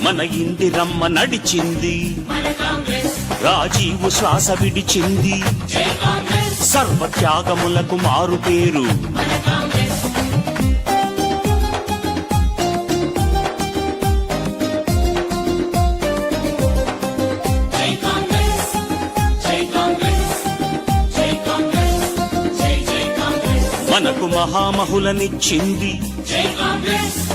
మన ఇందిరమ్మ నడిచింది. రాజీవు శ్వాస విడిచింది. సర్వత్యాగములకు మారు పేరు. మనకు మహామహులనిచ్చింది.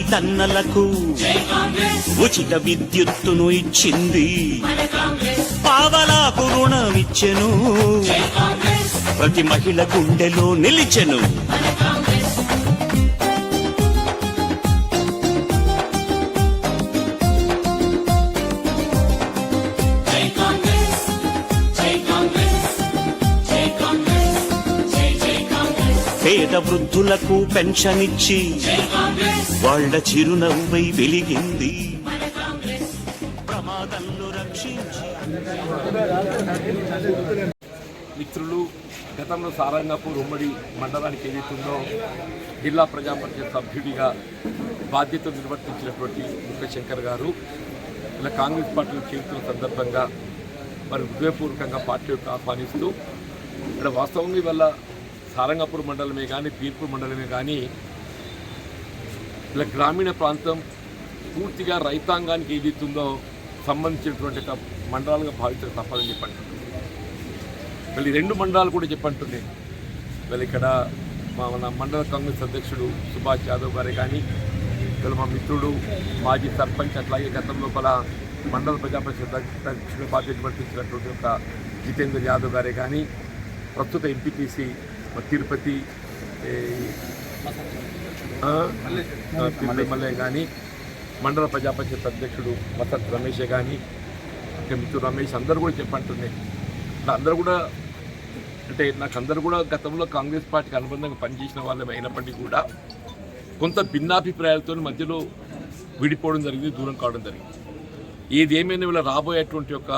తన్నలకు ఉచిత విద్యుత్తును ఇచ్చింది. పావలాకు రుణమిచ్చెను. ప్రతి మహిళ గుండెలో నిలిచెను. పేద వృద్ధులకు పెన్షన్ ఇచ్చి వాళ్ళ చిరునవ్వై వెలిగింది. ప్రమాదంలో రక్షించి మిత్రులు గతంలో సారంగపూర్ ఉమ్మడి మండలానికి ఏదైతుందో జిల్లా ప్రజాపరిషత్ సభ్యుడిగా బాధ్యతలు నిర్వర్తించినటువంటి ముక్క గారు ఇలా కాంగ్రెస్ పార్టీలో చేరుతున్న సందర్భంగా మరి హృదయపూర్వకంగా పార్టీ ఆహ్వానిస్తూ ఇక్కడ వాస్తవంగా ఇవాళ సారంగపూర్ మండలమే కానీ పీర్పూర్ మండలమే కానీ ఇలా గ్రామీణ ప్రాంతం పూర్తిగా రైతాంగానికి ఏదైతుందో సంబంధించినటువంటి మండలాలుగా భావించక తప్పదని చెప్పంటుంది మళ్ళీ రెండు మండలాలు కూడా చెప్పంటుంది మళ్ళీ ఇక్కడ మా మన మండల కాంగ్రెస్ అధ్యక్షుడు సుభాష్ యాదవ్ గారే కానీ ఇక్కడ మా మిత్రుడు మాజీ సర్పంచ్ అట్లాగే గతం లోపల మండల ప్రజాపరిషత్ అధ్యక్షుడు బాధ్యత వర్తించినటువంటి ఒక జితేందర్ యాదవ్ గారే కానీ ప్రస్తుత ఎంపీటీసీ తిరుపతి ఏ, మల్లయ్య కానీ మండల ప్రజాపరిషత్ అధ్యక్షుడు మసత్ రమేష్ కానీ ఇంకా మిత్రుడు రమేష్ అందరూ కూడా చెప్పంటున్నాయి అందరూ కూడా అంటే నాకు అందరూ కూడా గతంలో కాంగ్రెస్ పార్టీకి అనుబంధంగా పనిచేసిన వాళ్ళు అయినప్పటికీ కూడా కొంత భిన్నాభిప్రాయాలతో మధ్యలో విడిపోవడం జరిగింది దూరం కావడం జరిగింది. ఏది ఏమైనా వీళ్ళ రాబోయేటువంటి ఒక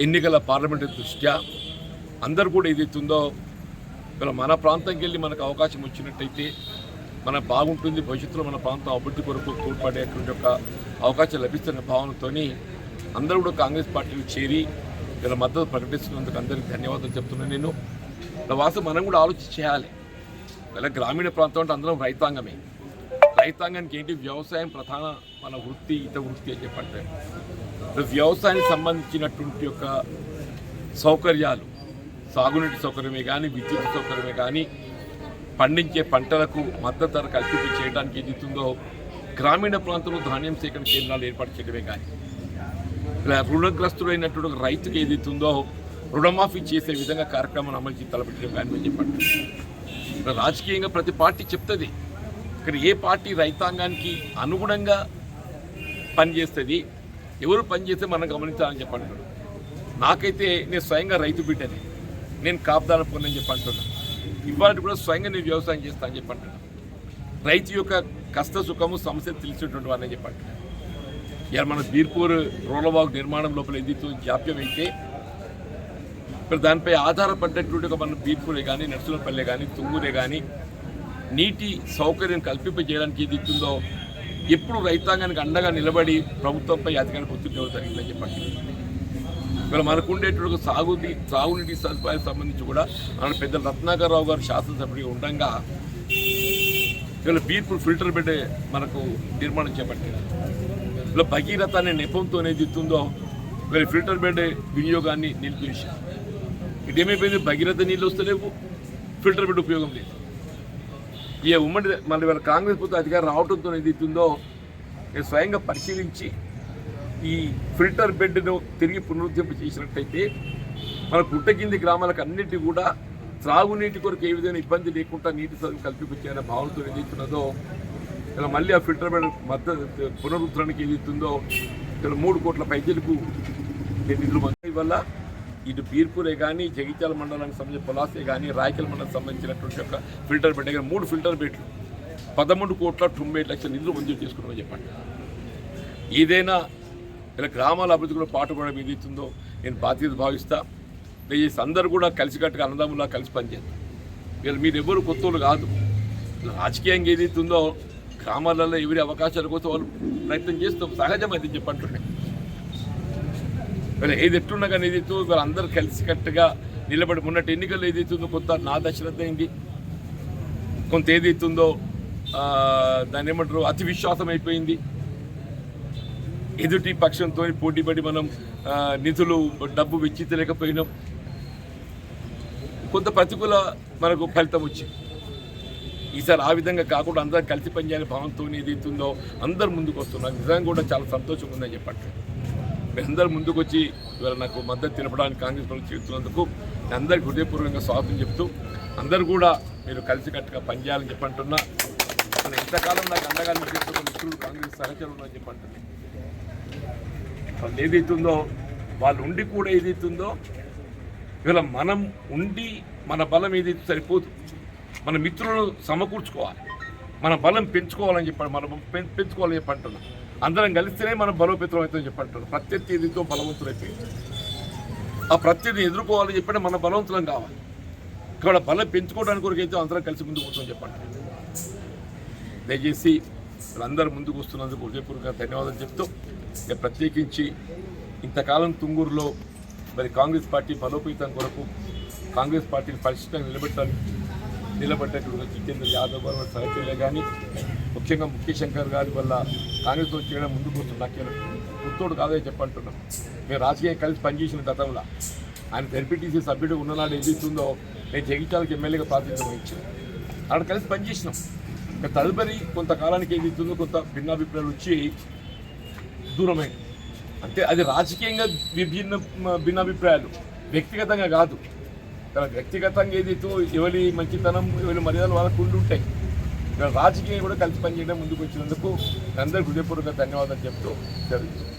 ఎన్నికల పార్లమెంటు దృష్ట్యా అందరూ కూడా ఏదైతుందో ఇలా మన ప్రాంతంకి వెళ్ళి మనకు అవకాశం వచ్చినట్టయితే మన బాగుంటుంది భవిష్యత్తులో మన ప్రాంతం అభివృద్ధి కొరకు తోడ్పడేటువంటి యొక్క అవకాశం లభిస్తున్న భావనతోని అందరూ కూడా కాంగ్రెస్ పార్టీలో చేరి ఇలా మద్దతు ప్రకటిస్తున్నందుకు అందరికీ ధన్యవాదాలు చెప్తున్నాను నేను. ఇలా వాస్తవం మనం కూడా ఆలోచన చేయాలి. ఇలా గ్రామీణ ప్రాంతం అంటే అందరం రైతాంగమే. రైతాంగానికి ఏంటి? వ్యవసాయం ప్రధాన మన వృత్తి ఇత వృత్తి అని చెప్పంటే వ్యవసాయానికి సంబంధించినటువంటి యొక్క సౌకర్యాలు సాగునీటి సౌకర్యమే కానీ విద్యుత్ సౌకర్యమే కానీ పండించే పంటలకు మద్దతు ధర కల్పించి చేయడానికి ఏది ఇస్తుందో గ్రామీణ ప్రాంతంలో ధాన్యం సేకరణ కేంద్రాలు ఏర్పాటు చేయడమే కానీ ఇలా రుణగ్రస్తుడైనటువంటి ఒక ఏది ఇస్తుందో రుణమాఫీ చేసే విధంగా కార్యక్రమం అమలు చేసి తలపెట్టడం కానీ మేము చెప్పండి రాజకీయంగా ప్రతి పార్టీ చెప్తుంది. ఇక్కడ ఏ పార్టీ రైతాంగానికి అనుగుణంగా పనిచేస్తుంది ఎవరు పనిచేస్తే మనం గమనించాలని చెప్పంటున్నాడు నాకైతే నేను స్వయంగా రైతు బిడ్డని. నేను కాపుదాన పొందని చెప్పి అంటున్నా. ఇవాళ కూడా స్వయంగా నేను వ్యవసాయం చేస్తా అని చెప్పి అంటున్నా. రైతు యొక్క కష్ట సుఖము సమస్య తెలిసినటువంటి వాడిని చెప్పి అంటున్నా. ఇవాళ మన బీర్పూర్ రోలవాగు నిర్మాణం లోపల ఏదైతే జాప్యం అయితే ఇప్పుడు దానిపై ఆధారపడ్డటువంటి ఒక మన బీర్పూరే కానీ నర్సులపల్లె కానీ తుంగూరే కానీ నీటి సౌకర్యం కల్పింపజేయడానికి ఏది ఇస్తుందో ఎప్పుడు రైతాంగానికి అండగా నిలబడి ప్రభుత్వంపై అధికారికి ఒత్తిడి ఇవ్వడం జరిగిందని చెప్పండి ఇవాళ మనకు ఉండేటువంటి ఒక సాగునీటి సదుపాయాలకు సంబంధించి కూడా మన పెద్ద రత్నాకరరావు గారు శాసనసభ్యుడిగా ఉండగా ఇవాళ బీర్పూర్ ఫిల్టర్ బెడ్ మనకు నిర్మాణం చేపట్టారు. ఇలా భగీరథ అనే నెపంతో ఏది ఇస్తుందో మరి ఫిల్టర్ బెడ్ వినియోగాన్ని నిలిపివేశారు. ఇదేమైపోయింది భగీరథ నీళ్ళు వస్తలేవు. ఫిల్టర్ బెడ్ ఉపయోగం లేదు. ఈ ఉమ్మడి మళ్ళీ వాళ్ళ కాంగ్రెస్ ప్రభుత్వం అధికారం రావడంతో ఏది ఇస్తుందో స్వయంగా పరిశీలించి ఈ ఫిల్టర్ బెడ్ను తిరిగి పునరుద్ధరింప చేసినట్టయితే మన పుట్టకింది గ్రామాలకు అన్నిటి కూడా త్రాగునీటి కొరకు ఏ విధమైన ఇబ్బంది లేకుండా నీటి సదువు కల్పించారనే భావనతో ఏదైతున్నదో ఇలా మళ్ళీ ఆ ఫిల్టర్ బెడ్ మద్దతు పునరుద్ధరణకి ఏదైతుందో ఇక్కడ మూడు కోట్ల పైజలకు నిధులు మంజూరు వల్ల ఇటు బీర్పూరే కానీ జగిత్యాల మండలానికి సంబంధించిన పొలాసే కానీ రాయకల్ మండలానికి సంబంధించినటువంటి యొక్క ఫిల్టర్ బెడ్ దగ్గర మూడు ఫిల్టర్ బెడ్లు పదమూడు కోట్ల తొంభై లక్షల నిధులు మంజూరు చేసుకున్నామని చెప్పండి. ఏదైనా ఇలా గ్రామాల అభివృద్ధి కూడా పాటుపడడం ఏదైతుందో నేను బాధ్యత భావిస్తా. దయచేసి అందరూ కూడా కలిసికట్టుగా అన్నదమ్ములా కలిసి పనిచేద్దాం. వీళ్ళు మీరు ఎవరు కొత్తలు కాదు. రాజకీయంగా ఏదైతుందో గ్రామాలలో ఎవరి అవకాశాల కోసం వాళ్ళు ప్రయత్నం చేస్తాం సహజం అది చెప్పంటున్నాయి ఏది ఎట్టున్నా కానీ ఏదైతే వీళ్ళందరూ కలిసికట్టుగా నిలబడి ఉన్నట్టు ఎన్నికలు ఏదైతుందో కొంత నా దశరథ అయింది కొంత ఏదైతుందో ఇస్తుందో దాన్ని ఏమంటారు? అతి విశ్వాసం అయిపోయింది. ఎదుటి పక్షంతో పోటీపడి మనం నిధులు డబ్బు వెచ్చించలేకపోయినాం కొంత ప్రతికూల మనకు ఫలితం వచ్చింది. ఈసారి ఆ విధంగా కాకుండా అందరం కలిసి పనిచేయాలి భావంతో ఏదైతుందో అందరు ముందుకు వస్తున్నారు. నిజంగా కూడా చాలా సంతోషంగా ఉందని చెప్పట్లేదు. మీరందరూ ముందుకు వచ్చి ఇవాళ నాకు మద్దతు తెలపడానికి కాంగ్రెస్ ప్రభుత్వం చేస్తున్నందుకు నేను అందరికీ హృదయపూర్వకంగా స్వాగతం చెప్తూ అందరు కూడా మీరు కలిసికట్టుగా పనిచేయాలని చెప్పంటున్నా. ఇంతకాలం నాకు అండగా చేస్తున్న మిత్రులు కాంగ్రెస్ సహచరులు అని చెప్పంటున్నాను వాళ్ళు ఏదైతుందో వాళ్ళు ఉండి కూడా ఏదైతుందో ఇవాళ మనం ఉండి మన బలం ఏదైతే సరిపోదు. మన మిత్రులను సమకూర్చుకోవాలి. మన బలం పెంచుకోవాలని చెప్పాడు మనం పెంచు పెంచుకోవాలని చెప్పంటున్నాం అందరం కలిస్తేనే మనం బలోపేతం అవుతుందని చెప్పి ప్రత్యర్థి ఏదైతే బలవంతులైపోయింది ఆ ప్రత్యర్థిని ఎదుర్కోవాలని చెప్పి మన బలవంతులం కావాలి. ఇక్కడ బలం పెంచుకోవడానికి కొరకు అయితే అందరం కలిసి ముందుకు వస్తుందని చెప్పండి దయచేసి వీళ్ళందరూ ముందుకు వస్తున్నందుకు హృదయపూర్వక ధన్యవాదాలు చెప్తూ ప్రత్యేకించి ఇంతకాలం తుంగూరులో మరి కాంగ్రెస్ పార్టీ బలోపేతం కొరకు కాంగ్రెస్ పార్టీని పరిశుభ్రంగా నిలబెట్టాలి నిలబెట్టేటువంటి జితేంద్ర యాదవ్ గారు వాళ్ళ కానీ ముఖ్యంగా ముఖ్య శంకర్ గారి వల్ల కాంగ్రెస్లో చేయడం ముందుకు వస్తుంది. నాకు గుర్తోడు కాదే చెప్పంటున్నాం మేము రాజకీయం కలిసి పనిచేసిన గతంలో ఆయన ఎన్పీటీసీ సభ్యుడు ఉన్ననాడు ఏదైతుందో నేను జగిత్యాలకు ఎమ్మెల్యేగా ప్రాతినిధ్యం వహించాను. అక్కడ కలిసి పనిచేసినాం. ఇంకా తదుపరి కొంతకాలానికి ఏదైతుందో కొంత భిన్నాభిప్రాయాలు వచ్చి దూరమైంది అంటే అది రాజకీయంగా విభిన్న భిన్నాభిప్రాయాలు. వ్యక్తిగతంగా కాదు. ఇక్కడ వ్యక్తిగతంగా ఏదైతే ఎవరి మంచితనం ఎవరి మర్యాదలు వాళ్ళకు ఉండి ఉంటాయి. ఇక్కడ రాజకీయం కూడా కలిసి పనిచేయడం ముందుకు వచ్చినందుకు అందరికీ హృదయపూర్వక ధన్యవాదాలు చెప్తూ జరుగుతుంది